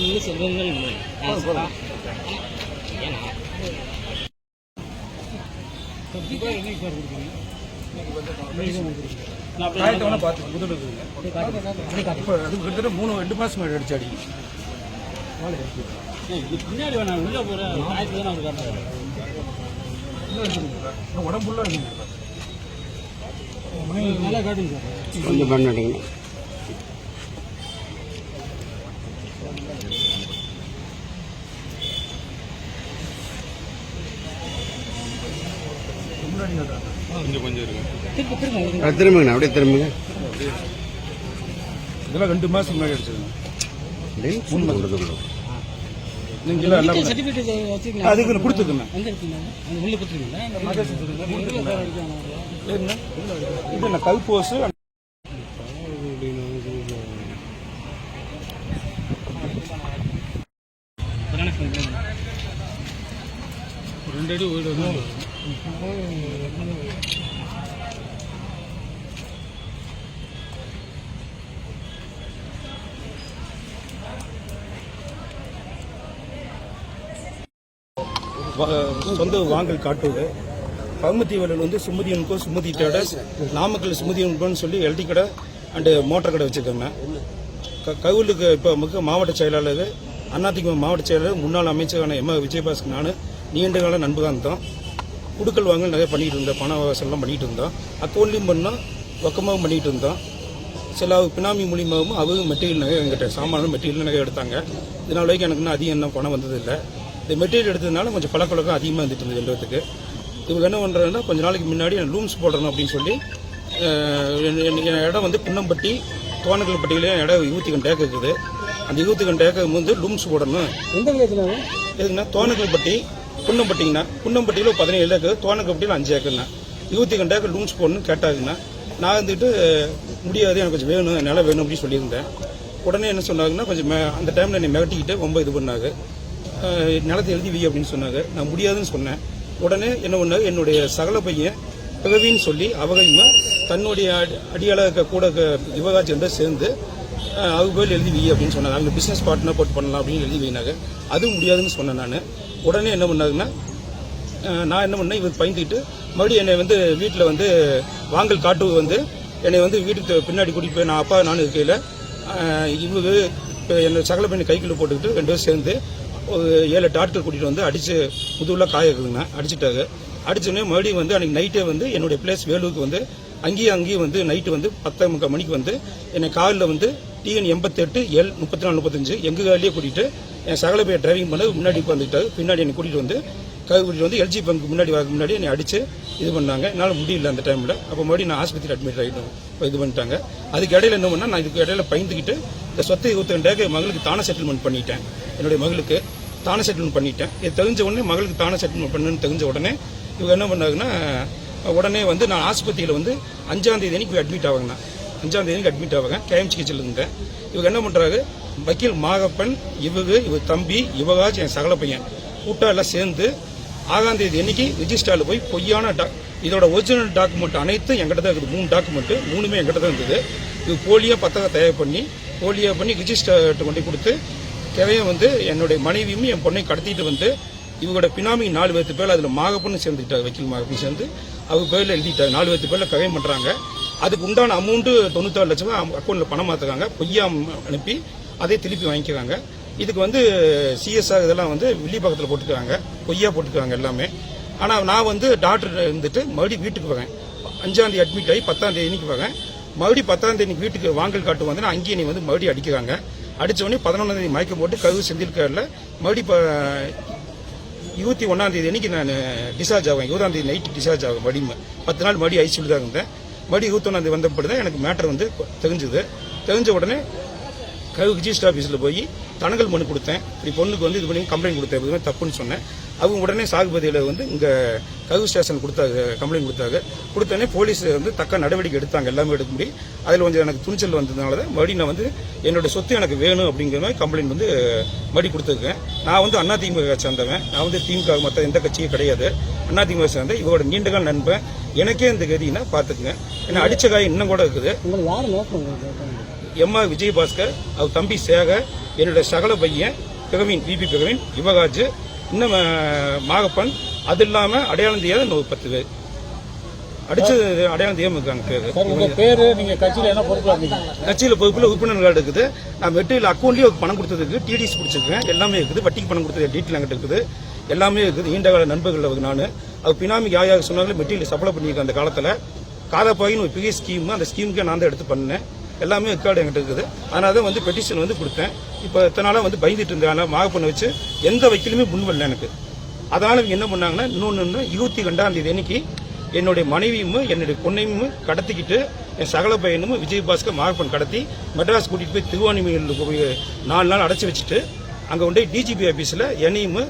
பொண்ணு செல்வங்கள் ஏன்னா. கிட்டத்தட்ட மூணு ரெண்டு மேலே அடிச்சு அடி பின்னாடி உள்ள உடம்புள்ள இருக்குங்க நல்லா காட்டுங்க சார். கொஞ்சம் பண்ண திருப்பி திரும்ப அது திரும்புங்கண்ணா அப்படியே திரும்புங்க. இதெல்லாம் ரெண்டு மாதம் முன்னாடி அடிச்சதுங்க மூணு அதுக்கு இது கல்போஸ் ரெண்டு அடி சொந்த வாங்கல் காட்டுவது. பகுமதி வேலையில் வந்து சுமதி உண்கோ சுமதி ட்ரேடர்ஸ் நாமக்கல் சுமதி உண்கோன்னு சொல்லி எல்டி கடை அண்டு மோட்டார் கடை வச்சுருக்காங்க. க கவுலுக்கு இப்போ மிக மாவட்ட செயலாளர் அதிமுக மாவட்ட செயலாளர் முன்னாள் அமைச்சரான எம். விஜயபாஸ்கர் நான். நீண்ட கால நண்பராக இருந்தோம். குடுக்கல் வாங்கல் நிறைய பண்ணிகிட்டு இருந்தோம். பண வசலாம் பண்ணிகிட்டு இருந்தோம். அக்கௌண்ட்லையும் பண்ணோம் ரொக்கமாகவும் பண்ணிகிட்டு இருந்தோம். சில பினாமி மூலியமாகவும் அவங்க மெட்டீரியல் நகை எங்கிட்ட சாமான மெட்டீரியல் நகை எடுத்தாங்க. இதனால வரைக்கும் எனக்கு இன்னும் அதிகம் என்ன பணம் வந்ததில்லை. இந்த மெட்டீரியல் எடுத்ததுனால கொஞ்சம் பழக்கவழக்கம் அதிகமாக இருந்துட்டு இருந்தது எல்லாத்துக்கு. இவங்க என்ன பண்ணுறாங்கன்னா கொஞ்ச நாளைக்கு முன்னாடி லூம்ஸ் போடணும் அப்படின்னு சொல்லி என் இடம் வந்து புன்னம்பட்டி தோணக்கல்பட்டியில இடம் இருபத்தி கண்டு ஏக்கர் இருக்குது. அந்த இருபத்தி கண்டு ஏக்கர் வந்து லூம்ஸ் போடணும். எந்த எதுக்குன்னா தோணக்கல்பட்டி புன்னம்பட்டிங்கண்ணா புன்னம்பட்டியில் பதினேழு ஏக்கர் தோணக்கல்பட்டியில் அஞ்சு ஏக்கர்ண்ணா இருபத்தி ரெண்டு ஏக்கர் லூம்ஸ் போடணும்னு கேட்டாங்கண்ணா நான் வந்துட்டு முடியாது எனக்கு கொஞ்சம் வேணும் நிலம் வேணும் அப்படின்னு சொல்லியிருந்தேன். உடனே என்ன சொன்னாங்கன்னா கொஞ்சம் அந்த டைமில் என்னை மிரட்டிக்கிட்டு ரொம்ப இது பண்ணாங்க. நிலத்தை எழுதி வை அப்படின்னு சொன்னாங்க. நான் முடியாதுன்னு சொன்னேன். உடனே என்ன பண்ணாங்க என்னுடைய சகல பையன் பிறவின்னு சொல்லி அவகையுமா தன்னுடைய அடி- அடியாள கூட யுவகாட்சி வந்து சேர்ந்து அவங்க போய் எழுதி வை அப்படின்னு சொன்னாங்க. அவங்க பிஸ்னஸ் பார்ட்னர் போட்டு பண்ணலாம் அப்படின்னு எழுதி வைனாங்க. அதுவும் முடியாதுன்னு சொன்னேன் நான். உடனே என்ன பண்ணாங்கன்னா நான் என்ன பண்ணேன்? இவர் பயந்துக்கிட்டு மறுபடியும் என்னை வந்து வீட்டில் வந்து வாங்கல் காட்டு வந்து என்னை வந்து வீட்டுக்கு பின்னாடி கூட்டிகிட்டு போய் நான் அப்பா நானும் இருக்கையில் இவங்க இப்போ என்னை சகல பண்ணி கைக்குள்ள போட்டுக்கிட்டு ரெண்டு பேரும் சேர்ந்து ஒரு ஏழு எட்டு ஆட்கள் கூட்டிகிட்டு வந்து அடித்து முதுவில் காய இருக்குதுங்கண்ணா அடிச்சிட்டாங்க அடிச்சோடனே மறுபடியும் வந்து அன்றைக்கி நைட்டே வந்து என்னுடைய பிளேஸ் வேலூருக்கு வந்து அங்கேயும் அங்கேயும் வந்து நைட்டு வந்து பத்தே முக்கால் மணிக்கு வந்து என்னை காலில் வந்து டிஎன் எண்பத்தெட்டு எல் முப்பத்தி நாலு முப்பத்தஞ்சு எங்கள் காலையே கூட்டிகிட்டு என் சகல பேர் டிரைவிங் பண்ண முன்னாடி உட்காந்துக்கிட்டாரு பின்னாடி என்னை கூட்டிகிட்டு வந்து கை கூட்டிட்டு வந்து எல்ஜி பங்கு முன்னாடி வரக்கு முன்னாடி என்னை அடித்து இது பண்ணாங்க. என்னால் முடியல அந்த டைமில் அப்போ மறுபடியும் நான் ஆஸ்பத்திரி அட்மிட் ஆகிட்டோம் இப்போ இது பண்ணிட்டாங்க. அதுக்கு இடையில என்ன பண்ணால் நான் இதுக்கு இடையில பயந்துக்கிட்டு இந்த சொத்தை இருபத்தி மகளுக்கு தானே செட்டில்மெண்ட் பண்ணிட்டேன். என்னுடைய மகளுக்கு தானே செட்டில்மெண்ட் பண்ணிட்டேன். இது தெரிஞ்ச உடனே மகளுக்கு தானே செட்டில்மெண்ட் பண்ணுன்னு தெரிஞ்ச உடனே இவங்க என்ன பண்ணாங்கன்னா உடனே வந்து நான் ஆஸ்பத்திரியில் வந்து அஞ்சாம் தேதி அன்னைக்கு போய் அட்மிட் ஆவாங்கண்ணா. அஞ்சாம் தேதி அட்மிட் ஆவாங்க. கேஎம் சிகிச்சையில் இருந்தேன். இவங்க என்ன பண்ணுறாங்க வக்கீல் மாகப்பன் இவங்க இவ தம்பி இவகாச்சும் என் சகல பையன். கூட்டா எல்லாம் சேர்ந்து ஆறாம் தேதி அன்னைக்கு ரிஜிஸ்டரில் போய் பொய்யான டா இதோட ஒரிஜினல் டாக்குமெண்ட் அனைத்தும் எங்கிட்ட தான் இருக்குது. மூணு டாக்குமெண்ட்டு மூணுமே எங்கிட்ட தான் இருந்தது. இது போலியாக பத்தகம் தயார் பண்ணி போலியோ பண்ணி ரிஜிஸ்டர்கிட்ட கொண்டு கொடுத்து தேவையும் வந்து என்னுடைய மனைவியும் என் பொண்ணையும் கடத்திட்டு வந்து இவங்களோட பினாமி நாலு பேர்த்து பேர் அதில் மாகப்பன்னு சேர்ந்துட்டார் வக்கீல் மாகப்பன் சேர்ந்து. அவங்க பேரில் எழுதிட்டார் நாலு பேர்த்து பேரில் கவையம் பண்ணுறாங்க அதுக்கு உண்டான அமௌண்ட்டு தொண்ணூத்தாறு லட்சம் அக்கௌண்ட்டில் பணம் மாற்றுறாங்க பொய்யா அனுப்பி அதே திருப்பி வாங்கிக்கிறாங்க. இதுக்கு வந்து சிஎஸ்ஆர் இதெல்லாம் வந்து வில்லி பக்கத்தில் போட்டுக்கிறாங்க. பொய்யா போட்டுக்கிறாங்க எல்லாமே. ஆனால் நான் வந்து டாக்டர் இருந்துட்டு மறுபடியும் வீட்டுக்கு வரேன் அஞ்சாம் தேதி அட்மிட் ஆகி பத்தாம் தேதி இன்னைக்கு வரேன் மறுபடியும் பத்தாம் தேதி வீட்டுக்கு வாங்கல் காட்டு வந்து அங்கேயே நீ வந்து மறுபடியும் அடிக்கிறாங்க. அடிச்ச உடனே பதினொன்றாம் தேதி மயக்கம் போட்டு கருவு செந்தில்கரில் மறுபடியும் இப்போ இருபத்தி ஒன்றாம் தேதி அன்னைக்கு நான் டிஸ்சார்ஜ் ஆவேன். இருபதாம் தேதி நைட்டு டிஸ்சார்ஜ் ஆகும் மறுபடியும். பத்து நாள் மறுபடியும் ஐசியூவில் தான் இருந்தேன். மறுபடியும் இருபத்தொன்னாம் தேதி வந்தப்படி தான் எனக்கு மேட்டர் வந்து தெரிஞ்சுது. தெரிஞ்ச உடனே ரிஜிஸ்டர் ஆஃபீஸில் போய் தனகல் மனு கொடுத்தேன். இப்படி பொண்ணுக்கு வந்து இது பண்ணி கம்ப்ளைண்ட் கொடுத்தேன். எதுவுமே தப்புன்னு சொன்னேன். அவங்க உடனே சாகுபதியில் வந்து இங்கே கவு ஸ்டேஷன் கொடுத்தாங்க கம்ப்ளைண்ட் கொடுத்தாங்க. கொடுத்தோடனே போலீஸ் வந்து தக்க நடவடிக்கை எடுத்தாங்க. எல்லாமே எடுக்க முடியும். அதில் கொஞ்சம் எனக்கு துணிச்சல் வந்ததுனால தான் மறுபடியும் நான் வந்து என்னோட சொத்து எனக்கு வேணும் அப்படிங்கிற மாதிரி கம்ப்ளைண்ட் வந்து மறுபடி கொடுத்துருக்கேன். நான் வந்து அண்ணா திமுக சேர்ந்தவன். நான் வந்து திமுக மற்ற எந்த கட்சியும் கிடையாது. அண்ணா திமுக சேர்ந்த இவரோட நீண்டகால் நண்பன். எனக்கே இந்த கதினா பார்த்துக்குங்க. ஏன்னா அடித்த காயம் இன்னும் கூட இருக்குது. எம்மா விஜயபாஸ்கர் அவர் தம்பி சேகர் என்னுடைய சகல பையன் பிகவின் பிபி பிகவின் யுவராஜ் இன்னும் மாகப்பன் அது இல்லாம அடையாளம் தெரியாத இன்னும் பத்து பேர். அடிச்சது அடையாளம் தெரியாம இருக்காங்க பேரு. உங்க பேரு நீங்க கட்சியில என்ன பொறுப்புல இருந்தீங்க கட்சியில் பொறுப்பில் உறுப்பினர் கார்டு இருக்குது. நான் மெட்ரியில் அக்கௌண்ட்லேயே பணம் கொடுத்ததுக்கு டிடிஎஸ் பிடிச்சிருக்கேன். எல்லாமே இருக்குது. வட்டிக்கு பணம் கொடுத்தது டீட்டெயில் என்கிட்ட இருக்குது. எல்லாமே இருக்குது. நீண்ட கால நண்பர்கள் நான். அது பினாமிக்கு யார் யார் சொன்னாலும் மெட்டீரியல் சப்ளை பண்ணியிருக்கேன் அந்த காலத்தில். காதாப்பாயின்னு ஒரு பெரிய ஸ்கீம் அந்த ஸ்கீமுக்கே நான் தான் எடுத்து பண்ணேன். எல்லாமே ரெக்கார்டு என்கிட்ட இருக்குது. அதனால தான் வந்து பெட்டிஷன் வந்து கொடுத்தேன். இப்போ இத்தனை நாளாக வந்து பயந்துட்டு இருந்தேன். மாக வச்சு எந்த வக்கீலுமே முன் வரல எனக்கு. அதனால் இவங்க என்ன பண்ணாங்கன்னா இன்னொன்று இருபத்தி ரெண்டாம் தேதி அன்னைக்கு என்னுடைய மனைவியும் என்னுடைய பொண்ணையும் கடத்திக்கிட்டு என் சகல பையனும் விஜயபாஸ்கர் மாகப்பன் கடத்தி மெட்ராஸ் கூட்டிகிட்டு போய் திருவாணிமையில் போய் நாலு நாள் அடைச்சி வச்சுட்டு அங்கே கொண்டு டிஜிபி ஆஃபீஸில் என்னையும்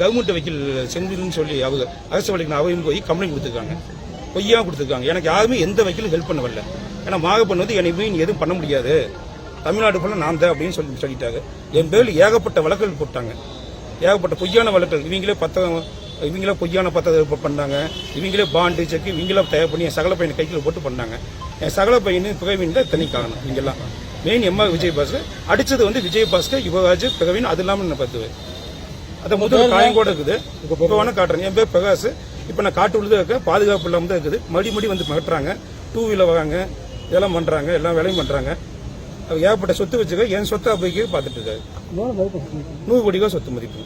கவர்மெண்ட் வக்கீல் செந்தில்னு சொல்லி அவங்க அரசு வழக்கின அவையும் போய் கம்ப்ளைண்ட் கொடுத்துருக்காங்க. பொய்யா கொடுத்துருக்காங்க. எனக்கு யாருமே எந்த வக்கீலும் ஹெல்ப் பண்ண வரல. ஏன்னா மாகப்பன் வந்து என்னை மீன் எதுவும் பண்ண முடியாது. தமிழ்நாடு ஃபுல்லாக நான் தான் அப்படின்னு சொல்லி சொல்லிட்டாங்க. என் பேரில் ஏகப்பட்ட வழக்குகள் போட்டாங்க. ஏகப்பட்ட பொய்யான வழக்குகள். இவங்களே பத்த இவங்களே பொய்யான பத்திரத்தை பண்ணாங்க. இவங்களே பாண்டு செக் இவங்களே தயார் பண்ணி என் சகல பையனை கைக்கில் போட்டு பண்ணாங்க. என் சகல பையனு பிகவின் தான் தனி காரணம் இவங்கெல்லாம் மெயின் எம்மா விஜயபாஸ்கர். அடிச்சது வந்து விஜயபாஸ்கர் யுவராஜ் பிகவின் அது இல்லாமல் நான் பார்த்துவேன். அதை அது முதல் காயம் கூட இருக்குது. இப்போ புகவான காட்டுறேன். என் பேர் பிரகாஷ். இப்போ நான் காட்டு உள்ளதாக இருக்கேன். பாதுகாப்பு இல்லாமல் தான் இருக்குது. மடி மடி வந்து மிரட்டுறாங்க. டூ வீலர் வராங்க இதெல்லாம் பண்றாங்க எல்லாம் வேலையும் பண்றாங்க. அவர் ஏகப்பட்ட சொத்து வச்சுக்க என் சொத்தை அப்போக்கே பார்த்துட்டு இருக்காரு? நூறு கோடி ரூபா சொத்து மதிப்பு.